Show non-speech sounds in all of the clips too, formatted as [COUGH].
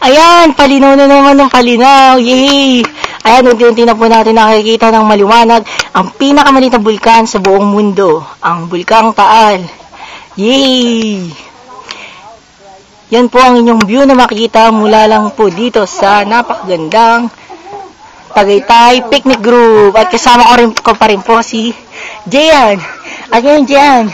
Ayan, palinaw na naman ng palinaw. Yay! Ayan, unti-unti na po natin nakikita ng maliwanag ang pinakamaliit na bulkan sa buong mundo, ang Bulkang Taal. Yay! Yan po ang inyong view na makikita mula lang po dito sa napakagandang Tagaytay Picnic Group. At kasama ko, rin, ko pa rin po si Jayan. At ngayon, Jayan.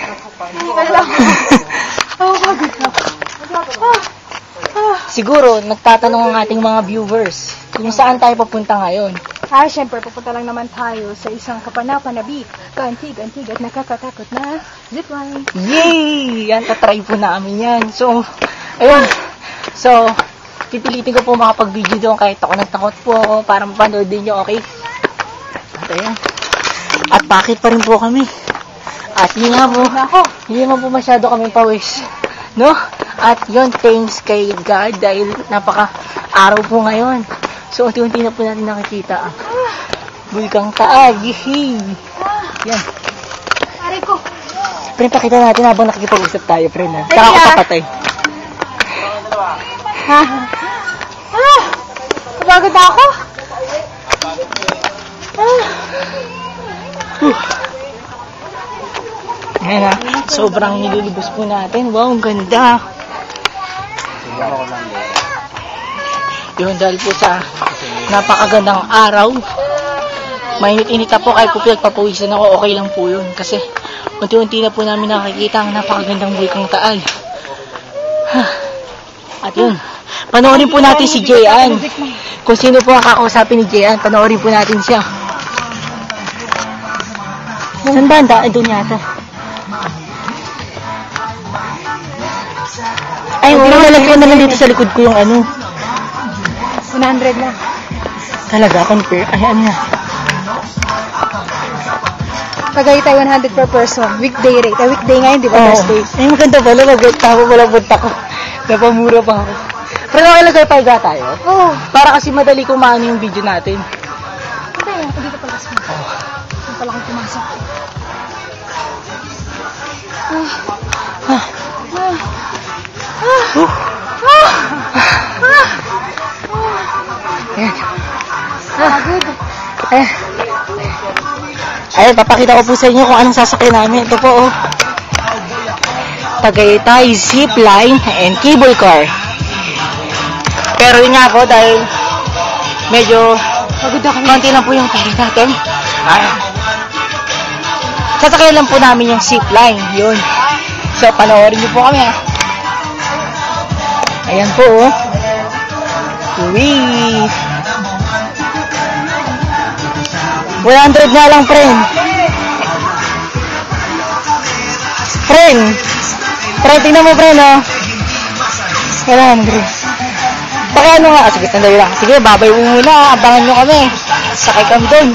Siguro, nagtatanong ang ating mga viewers kung saan tayo papunta ngayon. Ah, syempre, pupunta lang naman tayo sa isang kapanapanabik, kaantig-antig at nakakatakot na zipline. Yay! Yan, tatry po namin yan. So, ayun. So, pipilitin ko po makapag-video doon kahit ako nagtakot po ako para mapanood din nyo, okay? At ayun. At bakit pa rin po kami? At yun nga po, Ako, hindi naman po masyado kami pawis. No? At yun, thanks kay God dahil napaka araw po ngayon. So, unti-unti na po natin nakikita ang Bulkang Taal. Yehey! Yan. pare ko. Pre, pakita natin habang nakikipag-usap tayo, pre, na. Saka ako papatay. Ha? Napagod na ako. Ah, Ayan na, sobrang nililibos po natin. Wow, ang ganda. Yun, dahil po sa napakagandang araw. Mainit-init na po, kahit po pinagpapawisan ako, okay lang po yun. Kasi, unti-unti na po namin nakikita ang napakagandang bulkang taal. [SIGHS] At yun, panoorin po natin si Jayan. Kung sino po ang kakausapin ni Jayan, panoorin po natin siya. Saan ba? Doon yata. Ay, wala nalagyan na lang dito sa likod ko yung ano. 100 lang. Talaga, compare. Ay, ano na. Tagaytay 100 per person. Weekday rate. Ah, weekday ngayon, di ba? Oo. Thursday. Ay, maganda pala. Maganda pala punta ko. Napamura pa ako. Pero nakalagay pa higa tayo. Oh, Para kasi madali kumano yung video natin. ito yan. Dito pala sa oh. Ang pala kong pumasok. Ah. Pagod. Eh. Ayun, papakita ko po sa inyo kung anong sasakyan namin. Ito po, oh. Tagaytay Zipline and Cable Car. Pero yun nga po, dahil medyo konti lang po yung pera natin. Ah. Sasakyan lang po namin yung zipline. Yun. So, panoorin niyo po kami, ha. Ayan po, oh. Wee! 100 nga lang, friend. Friend. Friend, tingnan mo, friend, oh. 100. Baka ano nga, ah, sige, sandali lang. Sige, babay mo muna, abangan nyo kami. Sakay kami doon.